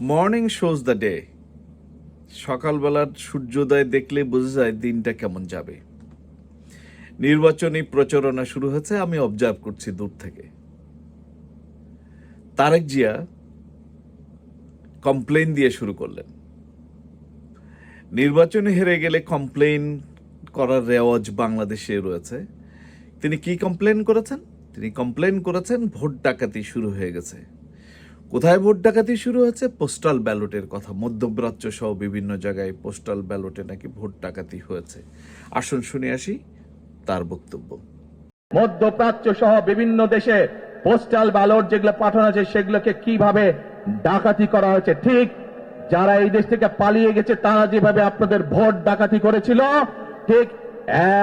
Morning shows the day সকালবেলার সূর্যোদয় দেখলে বোঝা যায় দিনটা কেমন যাবে। নির্বাচনী প্রচারণা শুরু হয়েছে, আমি অবজার্ভ করছি দূর থেকে। তারেক জিয়া কমপ্লেন দিয়ে শুরু করলেন। নির্বাচনে হেরে গেলে কমপ্লেন করার রেওয়াজ বাংলাদেশে রয়েছে। তিনি কি কমপ্লেন করেছেন? তিনি কমপ্লেন করেছেন, ভোট ডাকাতি শুরু হয়ে গেছে। কোথায় ভোট ডাকাতি শুরু হয়েছে? পোস্টাল ব্যালটের কথা। মধ্যপ্রাচ্য সহ বিভিন্ন জায়গায় পোস্টাল ব্যালটে নাকি ভোট ডাকাতি হয়েছে? আসুন শুনে আসি তার বক্তব্য। মধ্যপ্রাচ্য সহ বিভিন্ন দেশে পোস্টাল ব্যালট যেগুলো পাঠানো আছে সেগুলোকে কীভাবে ডাকাতি করা হয়েছে? ঠিক যারা এই দেশ থেকে পালিয়ে গেছে, তারা যেভাবে আপনাদের ভোট ডাকাতি করেছিল, ঠিক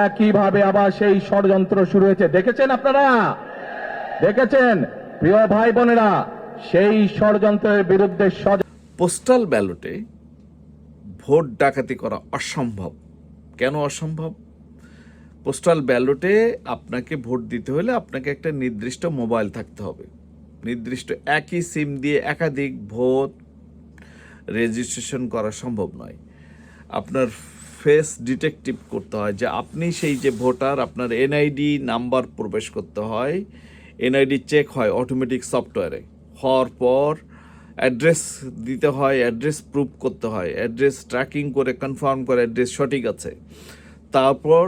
একইভাবে আবার সেই ষড়যন্ত্র শুরু হয়েছে। দেখেছেন আপনারা? দেখেছেন? প্রিয় ভাই বোনেরা সেই ষড়যন্ত্রের বিরুদ্ধে পোস্টাল ব্যালটে ভোট ডাকাতি করা অসম্ভব। কেন অসম্ভব? পোস্টাল ব্যালটে আপনাকে ভোট দিতে হলে আপনাকে একটা নির্দিষ্ট মোবাইল থাকতে হবে। নির্দিষ্ট একই সিম দিয়ে একাধিক ভোট রেজিস্ট্রেশন করা সম্ভব নয়। আপনার ফেস ডিটেকটিভ করতে হয় যে আপনি সেই যে ভোটার, আপনার এনআইডি নাম্বার প্রবেশ করতে হয়, এনআইডি চেক হয় অটোমেটিক সফটওয়্যারে। হওয়ার পর অ্যাড্রেস দিতে হয়, অ্যাড্রেস প্রুফ করতে হয়, অ্যাড্রেস ট্র্যাকিং করে কনফার্ম করে, অ্যাড্রেস সঠিক আছে। তারপর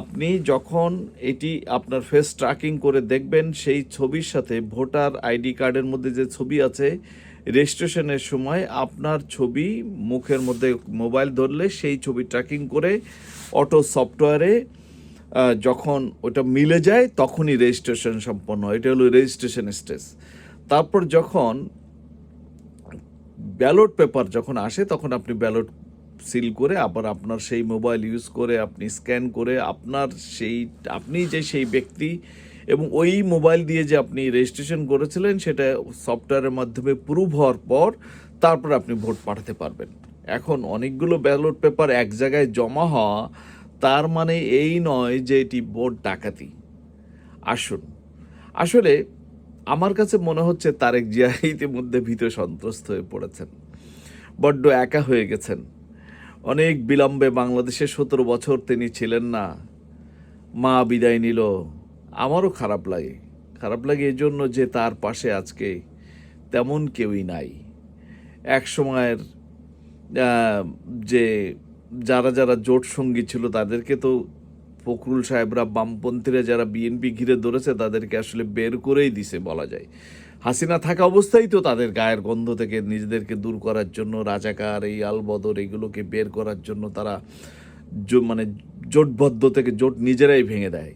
আপনি যখন এটি আপনার ফেস ট্র্যাকিং করে দেখবেন, সেই ছবির সাথে ভোটার আইডি কার্ডের মধ্যে যে ছবি আছে রেজিস্ট্রেশনের সময় আপনার ছবি মুখের মধ্যে মোবাইল ধরলে সেই ছবি ট্র্যাকিং করে অটো সফটওয়্যারে যখন ওটা মিলে যায়, তখনই রেজিস্ট্রেশন সম্পন্ন হয়। এটা হলো রেজিস্ট্রেশন স্টেজ তারপর যখন ব্যালট পেপার যখন আসে, তখন আপনি ব্যালট সিল করে আবার আপনার সেই মোবাইল ইউজ করে আপনি স্ক্যান করে আপনার সেই, আপনি যে সেই ব্যক্তি এবং ওই মোবাইল দিয়ে যে আপনি রেজিস্ট্রেশন করেছিলেন, সেটা সফটওয়্যারের মাধ্যমে প্রুভ হওয়ার পর তারপর আপনি ভোট পাঠাতে পারবেন। এখন অনেকগুলো ব্যালট পেপার এক জায়গায় জমা হওয়া, তার মানে এই নয় যে এটি ভোট ডাকাতি। আসুন। আসলে আমার কাছে মনে হচ্ছে তারেক জিয়া ইতিমধ্যে ভীত সন্ত্রস্ত হয়ে পড়েছেন। বড্ড একা হয়ে গেছেন। অনেক বিলম্বে বাংলাদেশে সতেরো বছর তিনি ছিলেন না। মা বিদায় নিল। আমারও খারাপ লাগে। খারাপ লাগে এই জন্য যে তার পাশে আজকে তেমন কেউই নাই। এক সময়ের যে যারা যারা জোট সঙ্গী ছিল তাদেরকে তো ফখরুল সাহেবরা বামপন্থীরা যারা বিএনপি ঘিরে ধরেছে, তাদেরকে আসলে বের করেই দিছে বলা যায়। হাসিনা থাকা অবস্থায় তো তাদের গায়ের গন্ধ থেকে নিজেদেরকে দূর করার জন্য, রাজাকার, এই আলবদর, এগুলোকে বের করার জন্য তারা মানে জোটবদ্ধ থেকে জোট নিজেরাই ভেঙে দেয়।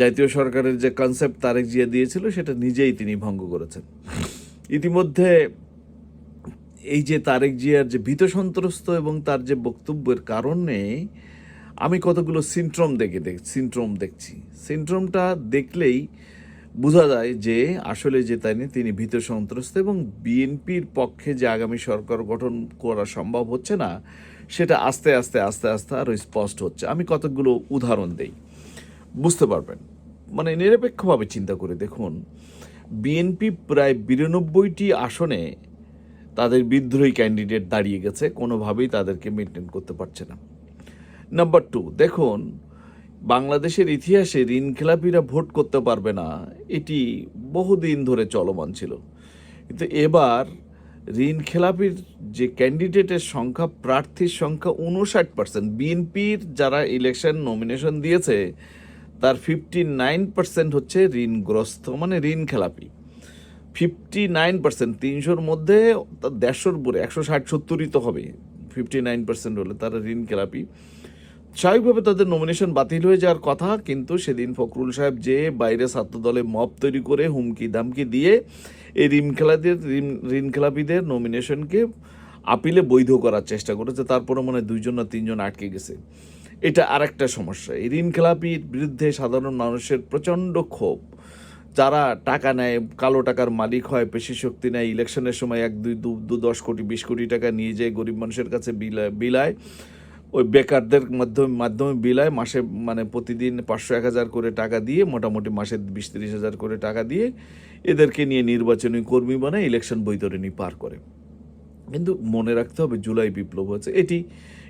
জাতীয় সরকারের যে কনসেপ্ট তারেক জিয়া দিয়েছিল, সেটা নিজেই তিনি ভঙ্গ করেছেন। ইতিমধ্যে এই যে তারেক জিয়ার যে ভীত সন্ত্রস্ত এবং তার যে বক্তব্যের কারণে আমি কতগুলো সিনট্রোম দেখে দেখ সিনট্রোম দেখছি। সিনট্রোমটা দেখলেই বোঝা যায় যে আসলে যে তাই তিনি ভীত সন্ত্রস্ত এবং বিএনপির পক্ষে যে আগামী সরকার গঠন করা সম্ভব হচ্ছে না, সেটা আস্তে আস্তে আস্তে আস্তে আরও স্পষ্ট হচ্ছে। আমি কতগুলো উদাহরণ দেই। বুঝতে পারবেন? মানে নিরপেক্ষভাবে চিন্তা করে দেখুন, বিএনপি প্রায় বিরানব্বইটি আসনে তাদের বিদ্রোহী ক্যান্ডিডেট দাঁড়িয়ে গেছে, কোনোভাবেই তাদেরকে মেনটেন করতে পারছে না। নাম্বার টু দেখুন, বাংলাদেশের ইতিহাসে ঋণখেলাপিরা ভোট করতে পারবে না। এটি বহুদিন ধরে চলমান ছিল। কিন্তু এবার ঋণখেলাপির যে ক্যান্ডিডেটের সংখ্যা, প্রার্থীর সংখ্যা উনষাট পার্সেন্ট বিএনপির যারা ইলেকশন নমিনেশন দিয়েছে, তার ফিফটি নাইন পার্সেন্ট হচ্ছে ঋণগ্রস্ত মানে ঋণ খেলাপি ফিফটি নাইন পার্সেন্ট তিনশোর মধ্যে দেড়শোর উপরে, একশো ষাট সত্তরই তো হবে। ফিফটি নাইন পার্সেন্ট হলে তারা ঋণ খেলাপি স্বাভাবিকভাবে তাদের নমিনেশন বাতিল হয়ে যাওয়ার কথা, কিন্তু সেদিন ফখরুল সাহেব যে বাইরে ছাত্র দলে মব তৈরি করে হুমকি দামকি দিয়ে এই ঋণ খেলাদের ঋণ ঋণ খেলাপিদের নমিনেশনকে আপিলে বৈধ করার চেষ্টা করেছে তারপরে মনে হয় দুইজন না তিনজন আটকে গেছে। এটা আর একটা সমস্যা। এই ঋণ খেলাপির বিরুদ্ধে সাধারণ মানুষের প্রচণ্ড ক্ষোভ। যারা টাকা নেয়, কালো টাকার মালিক হয়, পেশি শক্তি নেয় ইলেকশনের সময় এক, দুই, দু, দশ কোটি, বিশ কোটি টাকা নিয়ে যায়, গরিব মানুষের কাছে বিলায় বিলায়। ওই বেকারদের মাধ্যমে মাধ্যমে বিলায় মাসে মানে প্রতিদিন পাঁচশো এক হাজার করে টাকা দিয়ে, মোটামুটি মাসে বিশ তিরিশ হাজার করে টাকা দিয়ে এদেরকে নিয়ে নির্বাচনী কর্মী বানায়, ইলেকশন বৈতরণী পার করে। কিন্তু মনে রাখতে হবে জুলাই বিপ্লব হয়েছে, এটি,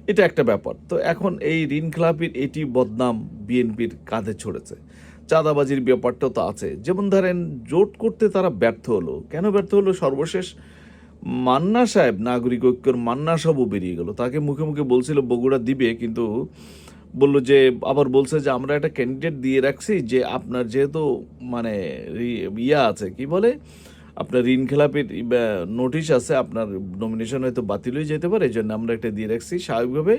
এটা একটা ব্যাপার। তো এখন এই ঋণ খেলাপির, এটি বদনাম বিএনপির কাঁধে ছড়েছে। চাঁদাবাজির ব্যাপারটা তো আছে। যেমন ধরেন, জোট করতে তারা ব্যর্থ হলো। কেন ব্যর্থ হলো? সর্বশেষ মান্না সাহেব, নাগরিক ঐক্যর মান্না সাহেবও বেরিয়ে গেল। তাকে মুখে মুখে বলছিল, বগুড়া দিবে। কিন্তু বলল যে, আবার বলছে যে, আমরা একটা ক্যান্ডিডেট দিয়ে রাখছি যে, আপনার যেহেতু মানে ইয়া আছে, কি বলে? আপনার ঋণ খেলাপির নোটিশ আছে, আপনার নমিনেশন হয়তো বাতিল হয়ে যেতে পারে এই জন্য আমরা একটা দিয়ে রাখছি। স্বাভাবিকভাবে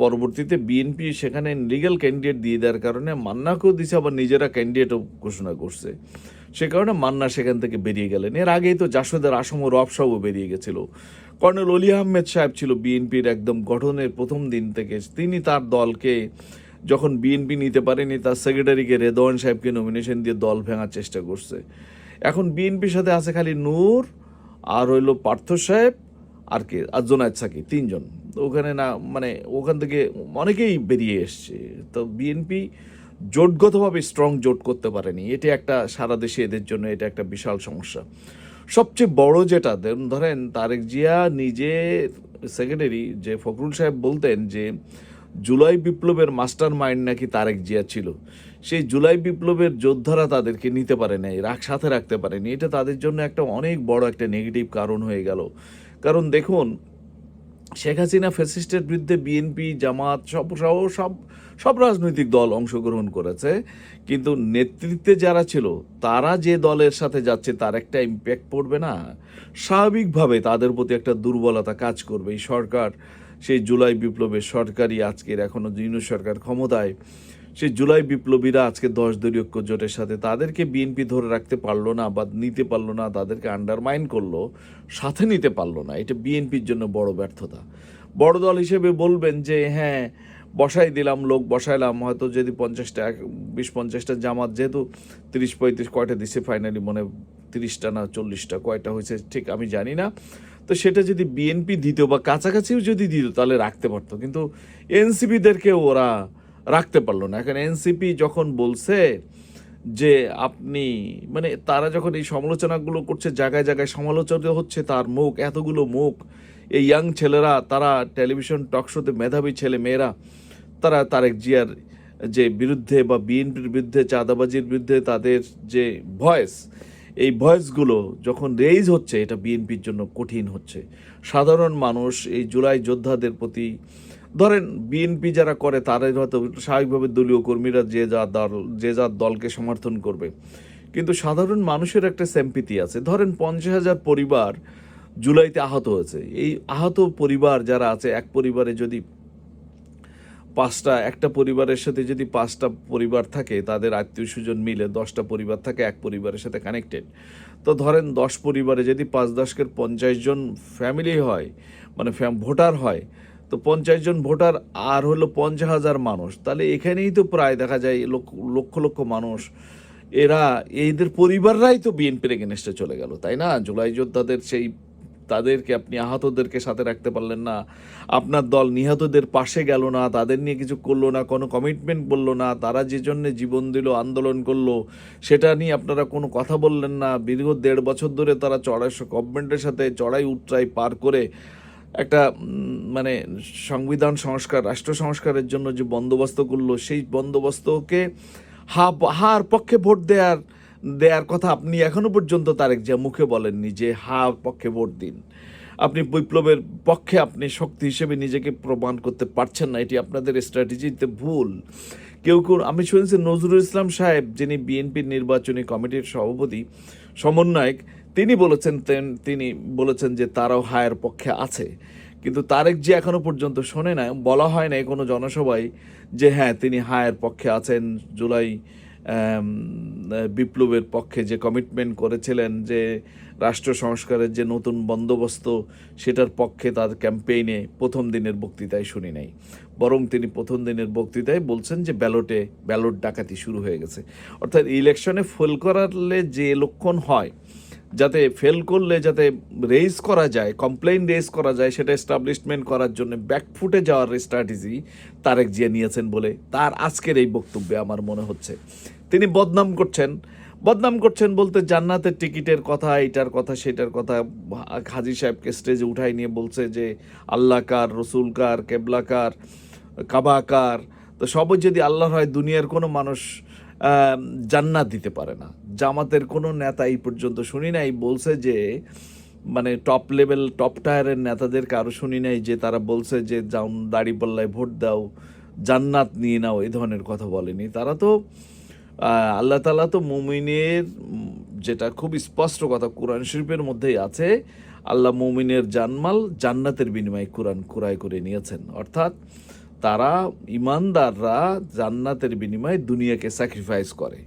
পরবর্তীতে বিএনপি সেখানে লিগ্যাল ক্যান্ডিডেট দিয়ে দেওয়ার কারণে মান্নাকেও দিছে, আবার নিজেরা ক্যান্ডিডেটও ঘোষণা করছে। সে কারণে মান্না সেখান থেকে বেরিয়ে গেলেন। এর আগেই তো জাসদের আসম ও সাহেবও বেরিয়ে গেছিল। কর্নেল অলি আহমেদ সাহেব ছিল বিএনপির একদম গঠনের প্রথম দিন থেকে। তিনি তার দলকে যখন বিএনপি নিতে পারেনি, তার সেক্রেটারিকে রেদওয়ান সাহেবকে নমিনেশন দিয়ে দল ভেঙার চেষ্টা করছে। এখন বিএনপির সাথে আছে খালি নূর, আর হইল পার্থ সাহেব, আর কে? আর জোনায়দ সাকি, তিনজন। ওখানে না মানে ওখান থেকে অনেকেই বেরিয়ে এসছে। তো বিএনপি জোটগতভাবে স্ট্রং জোট করতে পারেনি। এটা একটা সারা দেশে এদের জন্য এটা একটা বিশাল সমস্যা। সবচেয়ে বড় যেটা, ধরেন তারেক জিয়া নিজে সেক্রেটারি যে ফখরুল সাহেব বলতেন যে, জুলাই বিপ্লবের মাস্টার মাইন্ড নাকি তারেক জিয়া ছিল? সেই জুলাই বিপ্লবের যোদ্ধারা তাদেরকে নিতে পারে নাই, রাখ, সাথে রাখতে পারেনি। এটা তাদের জন্য একটা অনেক বড় একটা নেগেটিভ কারণ হয়ে গেল। কারণ দেখুন, শেখ হাসিনা ফেসিস্টের বিরুদ্ধে বিএনপি জামাত, সব সহ সব সব রাজনৈতিক দল অংশগ্রহণ করেছে, কিন্তু নেতৃত্বে যারা ছিল, তারা যে দলের সাথে যাচ্ছে তার একটা ইম্প্যাক্ট পড়বে না। স্বাভাবিকভাবে তাদের প্রতি একটা দুর্বলতা কাজ করবে। এই সরকার, সেই জুলাই বিপ্লবের সরকারই আজকের এখনও ইউনিট সরকার ক্ষমতায়। সেই জুলাই বিপ্লবীরা আজকে দশ দলীয় জোটের সাথে তাদেরকে বিএনপি ধরে রাখতে পারল না বা নিতে পারল না, তাদেরকে আন্ডারমাইন করল, সাথে নিতে পারল না। এটা বিএনপির জন্য বড় ব্যর্থতা। বড় দল হিসেবে বলবেন যে হ্যাঁ বসাই দিলাম, লোক বসাইলাম, হয়তো যদি পঞ্চাশটা এক বিশ পঞ্চাশটা জামাত যেহেতু তিরিশ পঁয়ত্রিশ কয়টা দিছে ফাইনালি মনে তিরিশটা না চল্লিশটা, কয়টা হয়েছে ঠিক আমি জানি না। তো সেটা যদি বিএনপি দিত বা কাছাকাছিও যদি দিত, তাহলে রাখতে পারতো। কিন্তু এনসিপিদেরকে ওরা রাখতে পারল না। এখন এনসিপি যখন বলছে যে আপনি মানে তারা যখন এই সমালোচনাগুলো করছে, জায়গায় জায়গায় সমালোচনা হচ্ছে তার মুখ, এতগুলো মুখ, এই ইয়াং ছেলেরা, তারা টেলিভিশন টক শোতে মেধাবী ছেলে মেয়েরা তারা তারেক জিয়ার যে বিরুদ্ধে বা বিএনপির বিরুদ্ধে, চাঁদাবাজির বিরুদ্ধে তাদের যে ভয়েস, এই ভয়েসগুলো যখন রেইজ হচ্ছে, এটা বিএনপির জন্য কঠিন হচ্ছে। সাধারণ মানুষ, এই জুলাই যোদ্ধাদের প্রতি, ধরেন বিএনপি যারা করে, তারাই হয়তো স্বাভাবিকভাবে দলীয় কর্মীরা যে যা দল, যে যার দলকে সমর্থন করবে। কিন্তু সাধারণ মানুষের একটা স্যাম্পিতি আছে। ধরেন পঞ্চাশ হাজার পরিবার জুলাইতে আহত হয়েছে। এই আহত পরিবার যারা আছে, এক পরিবারে যদি পাঁচটা, একটা পরিবারের সাথে যদি পাঁচটা পরিবার থাকে, তাদের আত্মীয় স্বজন মিলে দশটা পরিবার থাকে, এক পরিবারের সাথে কানেক্টেড তো ধরেন দশ পরিবারে যদি পাঁচ দশকের পঞ্চাশ জন ফ্যামিলি হয় মানে ভোটার হয়, তো পঞ্চাশ জন ভোটার আর হলো পঞ্চাশ হাজার মানুষ, তাহলে এখানেই তো প্রায় দেখা যায় লক্ষ লক্ষ মানুষ, এরা, এদের পরিবাররাই তো বিএনপির এগেনস্টে চলে গেল, তাই না? জুলাই যোদ্ধাদের সেই তাদেরকে আপনি আহতদেরকে সাথে রাখতে পারলেন না। আপনার দল নিহতদের পাশে গেল না, তাদের নিয়ে কিছু করল না, কোনো কমিটমেন্ট বলল না, তারা যে জন্যে জীবন দিল, আন্দোলন করল, সেটা নিয়ে আপনারা কোনো কথা বললেন না। দীর্ঘ দেড় বছর ধরে তারা চড়াই গভর্নমেন্টের সাথে চড়াই উতরাই পার করে একটা মানে সংবিধান সংস্কার, রাষ্ট্র সংস্কারের জন্য যে বন্দোবস্ত করল, সেই বন্দোবস্তকে হা হার পক্ষে ভোট দেওয়ার দেওয়ার কথা আপনি এখনও পর্যন্ত তারেক জিয়া মুখে বলেননি যে হা পক্ষে ভোট দিন। আপনি বিপ্লবের পক্ষে আপনি শক্তি হিসেবে নিজেকে প্রমাণ করতে পারছেন না, এটি আপনাদের স্ট্র্যাটেজিতে ভুল। কেউ কেউ, আমি শুনেছি নজরুল ইসলাম সাহেব, যিনি বিএনপির নির্বাচনী কমিটির সভাপতি, সমন্বয়ক, তিনি বলেছেন তিনি বলেছেন যে তারাও হায়ের পক্ষে আছে। কিন্তু তারেক যে এখনও পর্যন্ত শোনে না বলা হয় না কোনো জনসভায় যে হ্যাঁ তিনি হায়ের পক্ষে আছেন, জুলাই বিপ্লবের পক্ষে যে কমিটমেন্ট করেছিলেন যে রাষ্ট্র সংস্কারের যে নতুন বন্দোবস্ত, সেটার পক্ষে তার ক্যাম্পেইনে প্রথম দিনের বক্তৃতায় শুনি নাই। বরং তিনি প্রথম দিনের বক্তৃতায় বলছেন যে ব্যালটে, ব্যালট ডাকাতি শুরু হয়ে গেছে। অর্থাৎ ইলেকশনে ফেল করালে যে লক্ষণ হয়, যাতে ফেল করলে যাতে রেজ করা যায় কমপ্লেইন রেজ করা যায়, সেটা এস্টাবলিশমেন্ট করার জন্য ব্যাকফুটে যাওয়ার স্ট্র্যাটেজি তারেক জিয়া নিয়েছেন বলে তার আজকের এই বক্তব্যে আমার মনে হচ্ছে। তিনি বদনাম করছেন। বদনাম করছেন বলতে জান্নাতের টিকিটের কথা, এটার কথা, সেটার কথা হাজি সাহেবকে স্টেজে উঠাই নিয়ে বলছে যে, আল্লাহ কার, রসুল কার, কেবলা কার, কাবা কার। তো সবই যদি আল্লাহর হয়, দুনিয়ার কোনো মানুষ জান্নাত দিতে পারে না। জামাতের কোনো নেতা এই পর্যন্ত শুনি নাই, বলছে যে মানে টপ লেভেল টপ টায়ারের নেতাদের কারও শুনি নাই যে, তারা বলছে যে, যাও দাড়িপাল্লায় ভোট দাও, জান্নাত নিয়ে নাও, এই ধরনের কথা বলেনি। তারা তো আল্লাহ তালা তো মুমিনের যেটা খুব স্পষ্ট কথা কোরআন শরীফের মধ্যেই আছে, আল্লাহ মুমিনের জানমাল জান্নাতের বিনিময়ে কোরআন কুরাই করে নিয়েছেন। অর্থাৎ তারা ইমানদাররা জান্নাতের বিনিময়ে দুনিয়াকে স্যাক্রিফাইস করে।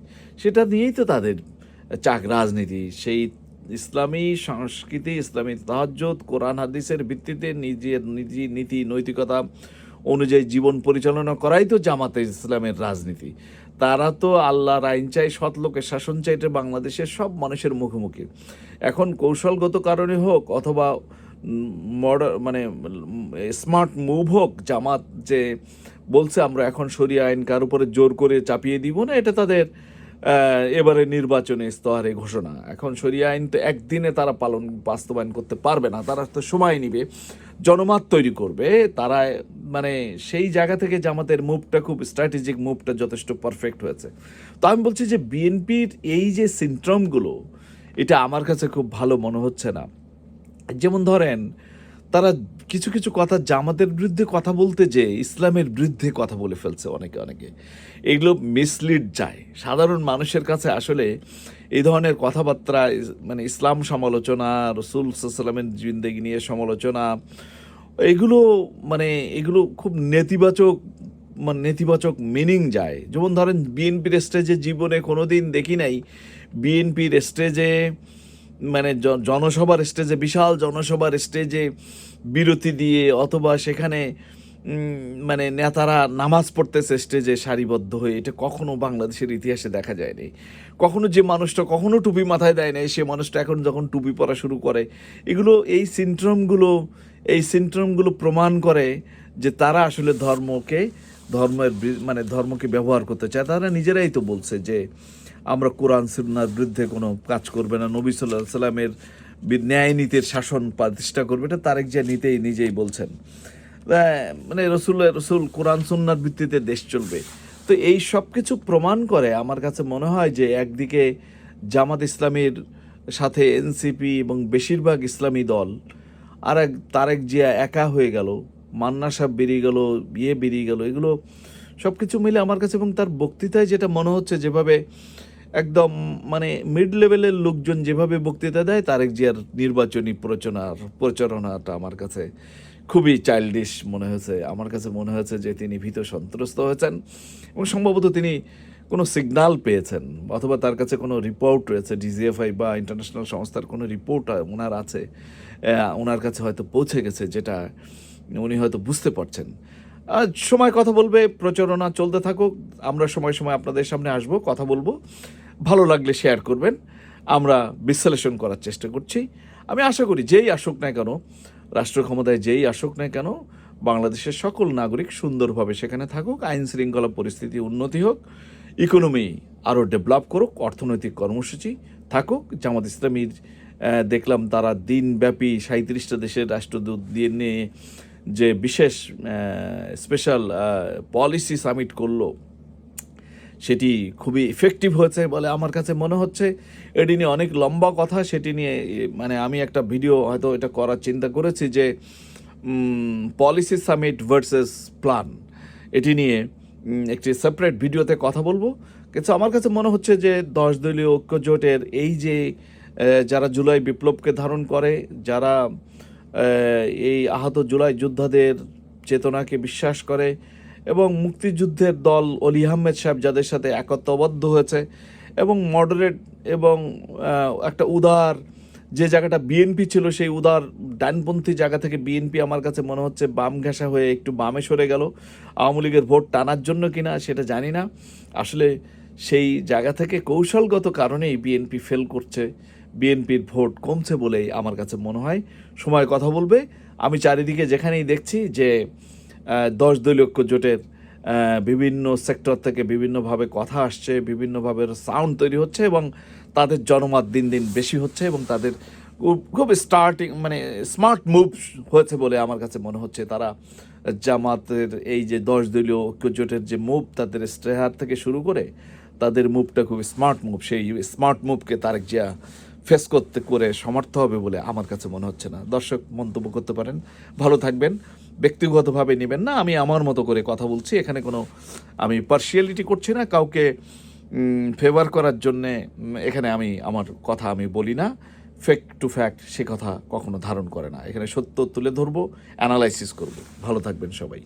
সেটা নিয়েই তো তাদের চাক রাজনীতি। সেই ইসলামী সংস্কৃতি, ইসলামী তাহাজ্জুদ, কোরআন হাদিসের ভিত্তিতে নিজের নীতি নীতি, নৈতিকতা অনুযায়ী জীবন পরিচালনা করাই তো জামাতে ইসলামের রাজনীতি। তারা তো আল্লাহর আইন চাই, সৎ লোকের শাসন চাইতে বাংলাদেশের সব মানুষের মুখোমুখি। এখন কৌশলগত কারণে হোক অথবা মড মানে স্মার্ট মুভ হোক, জামাত যে বলছে, আমরা এখন সরিয়ে আইন কার উপরে জোর করে চাপিয়ে দিব না, এটা তাদের এবারে নির্বাচনে স্তরে ঘোষণা। এখন সরিয়া আইন তো একদিনে তারা পালন, বাস্তবায়ন করতে পারবে না। তারা তো সময় নিবে, জনমত তৈরি করবে। তারা মানে সেই জায়গা থেকে জামাতের মুভটা, খুব স্ট্র্যাটেজিক মুভটা যথেষ্ট পারফেক্ট হয়েছে। তো আমি বলছি যে, বিএনপির এই যে সিনট্রমগুলো এটা আমার কাছে খুব ভালো মনে হচ্ছে না। যেমন ধরেন তারা কিছু কিছু কথা জামাতের বিরুদ্ধে কথা বলতে যে ইসলামের বিরুদ্ধে কথা বলে ফেলছে অনেকে অনেকে। এগুলো মিসলিড যায়। সাধারণ মানুষের কাছে আসলে এই ধরনের কথাবার্তা মানে ইসলাম সমালোচনা, রসুল সাল্লামের জিন্দেগি নিয়ে সমালোচনা, এগুলো মানে এগুলো খুব নেতিবাচক মানে নেতিবাচক মিনিং যায়। যেমন ধরেন বিএনপির স্টেজে জীবনে কোনো দিন দেখি নাই, বিএনপির স্টেজে মানে জনসভার স্টেজে, বিশাল জনসভার স্টেজে বিরতি দিয়ে অথবা সেখানে মানে নেতারা নামাজ পড়তেছে স্টেজে সারিবদ্ধ হয়ে, এটা কখনো বাংলাদেশের ইতিহাসে দেখা যায়নি। কখনো যে মানুষটা কখনো টুপি মাথায় দেয় নাই, সে মানুষটা এখন যখন টুপি পরা শুরু করে, এগুলো, এই সিনট্রমগুলো এই সিনট্রমগুলো প্রমাণ করে যে তারা আসলে ধর্মকে, ধর্মের মানে ধর্মকে ব্যবহার করতে চায়। তারা নিজেরাই তো বলছে যে আমরা কোরআন, সুন্নার বিরুদ্ধে কোনো কাজ করবে না। নবী সাল্লাহ সাল্লামের ন্যায় নীতির শাসন প্রতিষ্ঠা করবে। এটা তারেক জিয়া নিতেই নিজেই বলছেন। মানে রসুল রসুল কোরআন, সুন্নার ভিত্তিতে দেশ চলবে। তো এই সব কিছু প্রমাণ করে আমার কাছে মনে হয় যে একদিকে জামাত ইসলামীর সাথে এনসিপি এবং বেশিরভাগ ইসলামী দল, আর এক তারেক জিয়া একা হয়ে গেল, মান্না সাহেব বেরিয়ে গেল বিয়ে বেরিয়ে গেল, এগুলো সব কিছু মিলে আমার কাছে এবং তার বক্তৃতায় যেটা মনে হচ্ছে যেভাবে একদম মানে মিড লেভেলের লোকজন যেভাবে বক্তৃতা দেয়, তারেক জিয়ার নির্বাচনী প্রচারণার প্রচারণাটা আমার কাছে খুবই চাইল্ডিশ মনে হয়েছে। আমার কাছে মনে হয়েছে যে তিনি ভীত সন্ত্রস্ত হয়েছেন এবং সম্ভবত তিনি কোনো সিগন্যাল পেয়েছেন অথবা তার কাছে কোনো রিপোর্ট রয়েছে। ডিজিএফআই বা ইন্টারন্যাশনাল সংস্থার কোনো রিপোর্ট ওনার আছে ওনার কাছে হয়তো পৌঁছে গেছে যেটা উনি হয়তো বুঝতে পারছেন। সময় কথা বলবে, প্রচারণা চলতে থাকুক। আমরা সময় সময় আপনাদের সামনে আসব, কথা বলব। ভালো লাগলে শেয়ার করবেন। আমরা বিশ্লেষণ করার চেষ্টা করছি। আমি আশা করি যেই আসুক না কেন, রাষ্ট্র ক্ষমতায় যেই আসুক না কেন, বাংলাদেশের সকল নাগরিক সুন্দরভাবে সেখানে থাকুক, আইন শৃঙ্খলা পরিস্থিতি উন্নতি হোক ইকোনমি আরও ডেভেলপ করুক, অর্থনৈতিক কর্মসূচি থাকুক। জামাত ইসলামীর দেখলাম তারা দিনব্যাপী সাঁত্রিশটা দেশের রাষ্ট্রদূত দিয়ে নিয়ে যে বিশেষ স্পেশাল পলিসি সামিট করল। সেটি খুবই ইফেক্টিভ হয়েছে বলে আমার কাছে মনে হচ্ছে। এটি নিয়ে অনেক লম্বা কথা, সেটি নিয়ে মানে আমি একটা ভিডিও হয়তো এটা করার চিন্তা করেছি যে পলিসি সামিট ভার্সেস প্ল্যান এটি নিয়ে একটি সেপারেট ভিডিওতে কথা বলব। কিন্তু আমার কাছে মনে হচ্ছে যে, দশ দলীয় ঐক্য জোটের এই যে যারা জুলাই বিপ্লবকে ধারণ করে, যারা এই আহত জুলাই যোদ্ধাদের চেতনাকে বিশ্বাস করে এবং মুক্তিযুদ্ধের দল অলি আহমেদ সাহেব যাদের সাথে একত্রবদ্ধ হয়েছে এবং মডারেট এবং একটা উদার যে জায়গাটা বিএনপি ছিল সেই উদার ডানপন্থী জায়গা থেকে বিএনপি আমার কাছে মনে হচ্ছে বাম ঘেঁষা হয়ে একটু বামে সরে গেল। আওয়ামী লীগের ভোট টানার জন্য কিনা সেটা জানি না। আসলে সেই জায়গা থেকে কৌশলগত কারণেই বিএনপি ফেল করছে। বিএনপির ভোট কমছে বলেই আমার কাছে মনে হয়। সময় কথা বলবে। আমি চারিদিকে যেখানেই দেখছি যে দশ দলীয় জোটের বিভিন্ন সেক্টর থেকে বিভিন্নভাবে কথা আসছে, বিভিন্নভাবে সাউন্ড তৈরি হচ্ছে এবং তাদের জনমত দিন দিন বেশি হচ্ছে এবং তাদের খুব- খুব স্টার্টিং মানে স্মার্ট মুভ হয়েছে বলে আমার কাছে মনে হচ্ছে। তারা জামাতের এই যে দশ দলীয় ঐক্যজোটের যে মুভ তাদের স্ট্রেহার থেকে শুরু করে তাদের মুভটা খুব স্মার্ট মুভ সেই স্মার্ট মুভকে তারেক জিয়া ফেস করতে, করে সমর্থ হবে বলে আমার কাছে মনে হচ্ছে না। দর্শক, মন্তব্য করতে পারেন। ভালো থাকবেন। ব্যক্তিগতভাবে নেবেন না, আমি আমার মতো করে কথা বলছি, এখানে কোনো আমি পার্সিয়ালিটি করছি না, কাউকে ফেভার করার জন্যে এখানে আমি আমার কথা আমি বলি না ফ্যাক্ট টু ফ্যাক্ট সে কথা কখনো ধারণ করে না, এখানে সত্য তুলে ধরবো অ্যানালাইসিস করব। ভালো থাকবেন সবাই।